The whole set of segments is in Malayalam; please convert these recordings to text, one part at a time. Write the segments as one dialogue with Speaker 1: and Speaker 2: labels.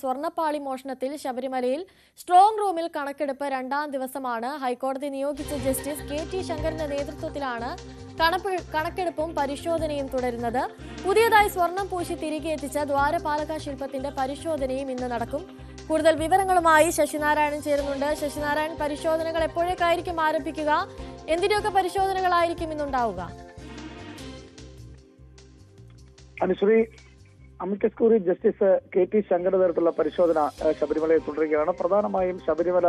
Speaker 1: സ്വർണപ്പാളി മോഷണത്തിൽ ശബരിമലയിൽ സ്ട്രോങ് റൂമിൽ കണക്കെടുപ്പ് രണ്ടാം ദിവസമാണ് ഹൈക്കോടതി നിയോഗിച്ച ജസ്റ്റിസ് കെ ടി ശങ്കറിന്റെ നേതൃത്വത്തിലാണ് കണക്കെടുപ്പും പരിശോധനയും തുടരുന്നത്. പുതിയതായി സ്വർണം പൂശി തിരികെ എത്തിച്ച ദ്വാരപാലക ശില്പത്തിന്റെ പരിശോധനയും ഇന്ന് നടക്കും. കൂടുതൽ വിവരങ്ങളുമായി ശശിനാരായണൻ ചേരുന്നുണ്ട്. ശശിനാരായൺ പരിശോധനകൾ എപ്പോഴേക്കായിരിക്കും ആരംഭിക്കുക? എന്തിനൊക്കെ പരിശോധനകളായിരിക്കും ഇന്നുണ്ടാവുക?
Speaker 2: Anusree amicus curiae justice K T Shankar നേതൃത്വത്തിലുള്ള പരിശോധന ശബരിമലയിൽ തുടരുകയാണ്. പ്രധാനമായും ശബരിമല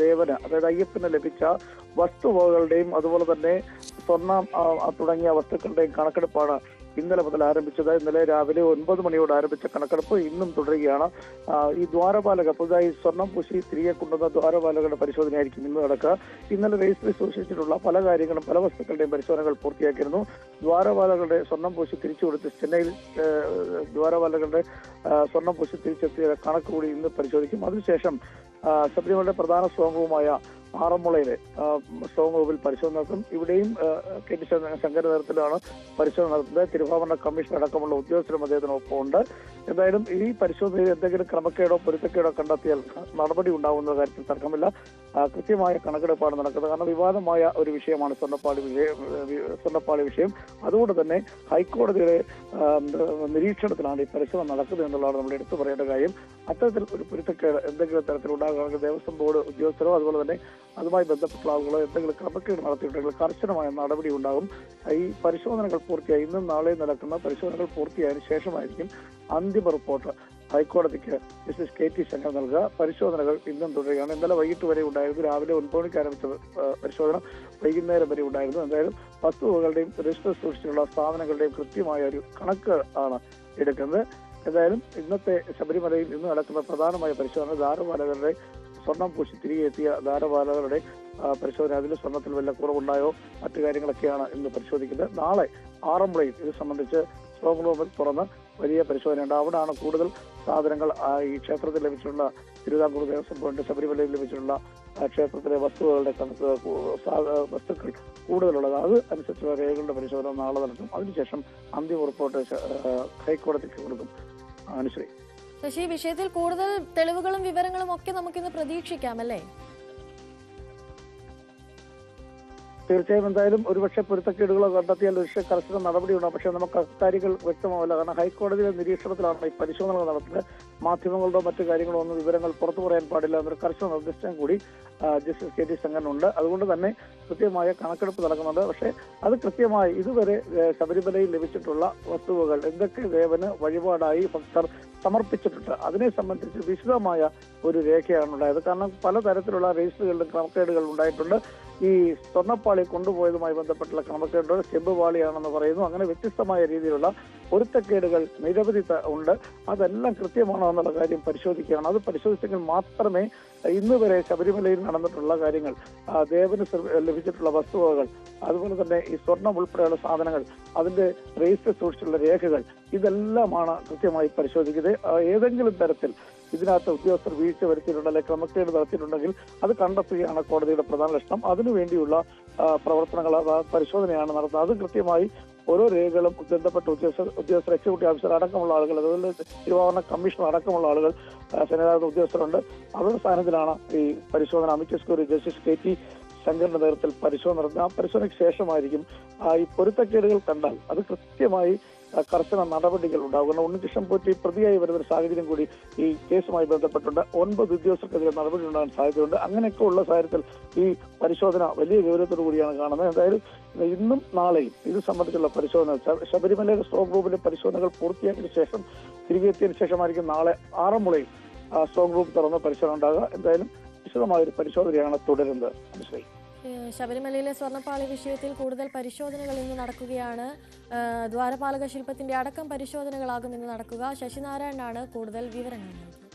Speaker 2: ദേവന് അതായത് അയ്യപ്പന് ലഭിച്ച വസ്തുവകകളുടെയും അതുപോലെ തന്നെ സ്വർണം തുടങ്ങിയ വസ്തുക്കളുടെയും കണക്കെടുപ്പാണ് ഇന്നലെ മുതൽ ആരംഭിച്ചത് ഇന്നലെ രാവിലെ ഒൻപത് മണിയോട് ആരംഭിച്ച കണക്കെടുപ്പ് ഇന്നും തുടരുകയാണ്. ഈ ദ്വാരപാലക പുതുതായി സ്വർണം പൂശി തിരികെ കൊണ്ടുവന്ന ദ്വാരപാലകരുടെ പരിശോധനയായിരിക്കും ഇന്ന് നടക്കുക. ഇന്നലെ രജിസ്റ്ററിൽ സൂക്ഷിച്ചിട്ടുള്ള പല കാര്യങ്ങളും പല വസ്തുക്കളുടെയും പരിശോധനകൾ പൂർത്തിയാക്കിയിരുന്നു. ദ്വാരപാലകളുടെ സ്വർണം പൂശി തിരിച്ചു കൊടുത്ത് ചെന്നൈയിൽ ദ്വാരപാലകളുടെ സ്വർണം പൂശി തിരിച്ചെത്തിയ കണക്ക് കൂടി ഇന്ന് പരിശോധിക്കും. അതിനുശേഷം ശബരിമലയുടെ പ്രധാന സ്ട്രോങ് ആറന്മുളയിലെ സ്ട്രോങ് റൂമിൽ പരിശോധന നടത്തും. ഇവിടെയും കെ ടി ശങ്കര നേതൃത്വത്തിലാണ് പരിശോധന നടത്തുന്നത്. തിരുവാഭരണ കമ്മീഷൻ അടക്കമുള്ള ഉദ്യോഗസ്ഥരും അദ്ദേഹത്തിനൊപ്പം ഉണ്ട്. എന്തായാലും ഈ പരിശോധനയിൽ എന്തെങ്കിലും ക്രമക്കേടോ പൊരുത്തക്കേടോ കണ്ടെത്തിയാൽ നടപടി ഉണ്ടാവുന്ന കാര്യത്തിൽ തർക്കമില്ല. കൃത്യമായ കണക്കെടുപ്പാണ് നടക്കുന്നത്. കാരണം വിവാദമായ ഒരു വിഷയമാണ് സ്വർണപ്പാളി വിഷയം സ്വർണപ്പാളി വിഷയം. അതുകൊണ്ട് തന്നെ ഹൈക്കോടതിയുടെ നിരീക്ഷണത്തിലാണ് ഈ പരിശ്രമം നടക്കുന്നത് എന്നുള്ളതാണ് നമ്മൾ എടുത്തു പറയേണ്ട കാര്യം. അത്തരത്തിൽ ഒരു പൊരുത്തക്കേട് എന്തെങ്കിലും തരത്തിൽ ഉണ്ടാകുകയാണെങ്കിൽ ദേവസ്വം ബോർഡ് ഉദ്യോഗസ്ഥരോ അതുപോലെ തന്നെ അതുമായി ബന്ധപ്പെട്ട ആളുകളോ എന്തെങ്കിലും ക്രമക്കേട് നടത്തിയിട്ടുണ്ടെങ്കിൽ കർശനമായ നടപടി ഉണ്ടാകും. ഈ പരിശോധനകൾ പൂർത്തിയായി. ഇന്നും നാളെയും നടക്കുന്ന പരിശോധനകൾ പൂർത്തിയായതിനു ശേഷമായിരിക്കും അന്തിമ റിപ്പോർട്ട്. ഹൈക്കോടതിക്ക് ജസ്റ്റിസ് കെ ടി ശങ്കർ നൽകുക. പരിശോധനകൾ ഇന്നും തുടരുകയാണ്. ഇന്നലെ വൈകിട്ട് വരെ ഉണ്ടായിരുന്നു. രാവിലെ ഒൻപത് മണിക്ക് ആരംഭിച്ച പരിശോധന വൈകുന്നേരം വരെ ഉണ്ടായിരുന്നു. എന്തായാലും വസ്തുവകളുടെയും രജിസ്റ്റർ സൂക്ഷിച്ചിട്ടുള്ള സ്ഥാപനങ്ങളുടെയും കൃത്യമായ ഒരു കണക്ക് ആണ് എടുക്കുന്നത്. എന്തായാലും ഇന്നത്തെ ശബരിമലയിൽ ഇന്ന് നടക്കുന്ന പ്രധാനമായ പരിശോധന ധാരപാലകരുടെ സ്വർണം പൂശി തിരികെ എത്തിയ ധാരപാലകരുടെ ആ, പരിശോധന. അതിൽ സ്വർണത്തിൽ വല്ല കുറവുണ്ടായോ? മറ്റു കാര്യങ്ങളൊക്കെയാണ് ഇന്ന് പരിശോധിക്കുന്നത്. നാളെ ആറന്മുളയിൽ ഇത് സംബന്ധിച്ച് സ്ട്രോങ് റൂമിൽ തുറന്ന് വലിയ പരിശോധനയുണ്ട്. അവിടെയാണ് കൂടുതൽ സാധനങ്ങൾ ഈ ക്ഷേത്രത്തിൽ ലഭിച്ചിട്ടുള്ള തിരുവിതാംകൂർ ദേവസ്വം ബോർഡിന്റെ ശബരിമലയിൽ ലഭിച്ചിട്ടുള്ള ക്ഷേത്രത്തിലെ വസ്തുക്കളുടെ വസ്തുക്കൾ കൂടുതലുള്ളത്. അത് അനുസരിച്ചുള്ള രേഖകളുടെ പരിശോധന നാളെ നടത്തും. അതിനുശേഷം അന്തിമ റിപ്പോർട്ട് ഹൈക്കോടതിക്ക് കൊടുക്കും. അനുശ്രീ.
Speaker 1: പക്ഷേ ഈ വിഷയത്തിൽ കൂടുതൽ തെളിവുകളും വിവരങ്ങളും ഒക്കെ നമുക്കിന്ന് പ്രതീക്ഷിക്കാം അല്ലേ?
Speaker 2: തീർച്ചയായും എന്തായാലും ഒരുപക്ഷെ പൊരുത്തക്കേടുകളോ കണ്ടെത്തിയാൽ ഒരുപക്ഷെ കർശന നടപടിയുണ്ടാകും പക്ഷേ നമുക്ക് അക്കാര്യങ്ങൾ വ്യക്തമാവില്ല. കാരണം ഹൈക്കോടതിയുടെ നിരീക്ഷണത്തിലാണ് ഈ പരിശോധനകൾ നടത്തുന്നത്. മാധ്യമങ്ങളുടെ മറ്റു കാര്യങ്ങളോ ഒന്നും വിവരങ്ങൾ പുറത്തു പറയാൻ പാടില്ല എന്നൊരു കർശന നിർദ്ദേശം കൂടി ജസ്റ്റിസ് കെ ടി ഉണ്ട്. അതുകൊണ്ട് തന്നെ കൃത്യമായ കണക്കെടുപ്പ് നടക്കുന്നുണ്ട് പക്ഷേ അത് കൃത്യമായി ഇതുവരെ ശബരിമലയിൽ ലഭിച്ചിട്ടുള്ള വസ്തുവകൾ എന്തൊക്കെ ദേവന് വഴിപാടായി ഭക്തർ സമർപ്പിച്ചിട്ടുണ്ട്? അതിനെ സംബന്ധിച്ച് വിശദമായ ഒരു രേഖയാണ് ഉണ്ടായത്. കാരണം പലതരത്തിലുള്ള രജിസ്റ്ററുകളിലും ക്രമക്കേടുകൾ ഉണ്ടായിട്ടുണ്ട്. ഈ സ്വർണപ്പാളി കൊണ്ടുപോയതുമായി ബന്ധപ്പെട്ടുള്ള ക്രമക്കേടുകൾ ചെമ്പുപാളിയാണെന്ന് പറയുന്നു. അങ്ങനെ വ്യത്യസ്തമായ രീതിയിലുള്ള പൊരുത്തക്കേടുകൾ നിരവധി ഉണ്ട്. അതെല്ലാം കൃത്യമാണോ എന്നുള്ള കാര്യം പരിശോധിക്കുകയാണ്. അത് പരിശോധിച്ചെങ്കിൽ മാത്രമേ ഇന്ന് വരെ ശബരിമലയിൽ നടന്നിട്ടുള്ള കാര്യങ്ങൾ ദേവന് ലഭിച്ചിട്ടുള്ള വസ്തുവകകൾ അതുപോലെ തന്നെ ഈ സ്വർണം ഉൾപ്പെടെയുള്ള സാധനങ്ങൾ അതിന്റെ രജിസ്റ്റർ സൂക്ഷിച്ചുള്ള രേഖകൾ ഇതെല്ലാമാണ് കൃത്യമായി പരിശോധിക്കുന്നത്. ഏതെങ്കിലും തരത്തിൽ ഇതിനകത്ത് ഉദ്യോഗസ്ഥർ വീഴ്ച വരുത്തിയിട്ടുണ്ട് അല്ലെങ്കിൽ ക്രമക്കേട് നടത്തിയിട്ടുണ്ടെങ്കിൽ അത് കണ്ടെത്തുകയാണ് കോടതിയുടെ പ്രധാന ലക്ഷണം അതിനുവേണ്ടിയുള്ള പ്രവർത്തനങ്ങൾ പരിശോധനയാണ് നടത്തുന്നത്. അത് കൃത്യമായി ഓരോ രേഖകളും ബന്ധപ്പെട്ട ഉദ്യോഗസ്ഥ ഉദ്യോഗസ്ഥർ എക്സിക്യൂട്ടീവ് ഓഫീസർ അടക്കമുള്ള ആളുകൾ അതുപോലെ തിരുവാഭരണ കമ്മീഷണർ അടക്കമുള്ള ആളുകൾ സന്നിധാനത്ത് ഉദ്യോഗസ്ഥരുണ്ട്. അവരുടെ സ്ഥാനത്തിലാണ് ഈ പരിശോധന. Amicus curiae justice K T ശങ്കറിന്റെ നേതൃത്വത്തിൽ പരിശോധന നടത്തുന്നത്. ആ പരിശോധനയ്ക്ക് ശേഷമായിരിക്കും ഈ പൊരുത്തക്കേടുകൾ കണ്ടാൽ അത് കൃത്യമായി കർശന നടപടികൾ ഉണ്ടാകും കാരണം ഉണ്ണികൃഷ്ണൻ പോറ്റി പ്രതിയായി വരുന്ന ഒരു സാഹചര്യം കൂടി ഈ കേസുമായി ബന്ധപ്പെട്ടുണ്ട്. ഒൻപത് ഉദ്യോഗസ്ഥർക്കെതിരെ നടപടി ഉണ്ടാകാൻ സാധ്യതയുണ്ട്. അങ്ങനെയൊക്കെ ഉള്ള സാഹചര്യത്തിൽ ഈ പരിശോധന വലിയ ഗൗരവത്തോടു കൂടിയാണ് കാണുന്നത്. എന്തായാലും ഇന്നും നാളെയും ഇത് സംബന്ധിച്ചുള്ള പരിശോധന ശബരിമല സ്ട്രോങ് റൂമിലെ പരിശോധനകൾ പൂർത്തിയാക്കിയ ശേഷം തിരികെ എത്തിയതിനു ശേഷമായിരിക്കും നാളെ ആറന്മുളയിൽ സ്ട്രോങ് റൂം തുറന്ന് പരിശോധന ഉണ്ടാകുക. എന്തായാലും വിശദമായ ഒരു പരിശോധനയാണ് തുടരുന്നത്. മനസ്സിലായി?
Speaker 1: ശബരിമലയിലെ സ്വർണപ്പാളി വിഷയത്തിൽ കൂടുതൽ പരിശോധനകൾ ഇന്ന് നടക്കുകയാണ്. ദ്വാരപാലക ശില്പത്തിന്റെ അടക്കം പരിശോധനകളാകും ഇന്ന് നടക്കുക. ശശിനാരായണനാണ് കൂടുതൽ വിവരങ്ങൾ നൽകിയത്.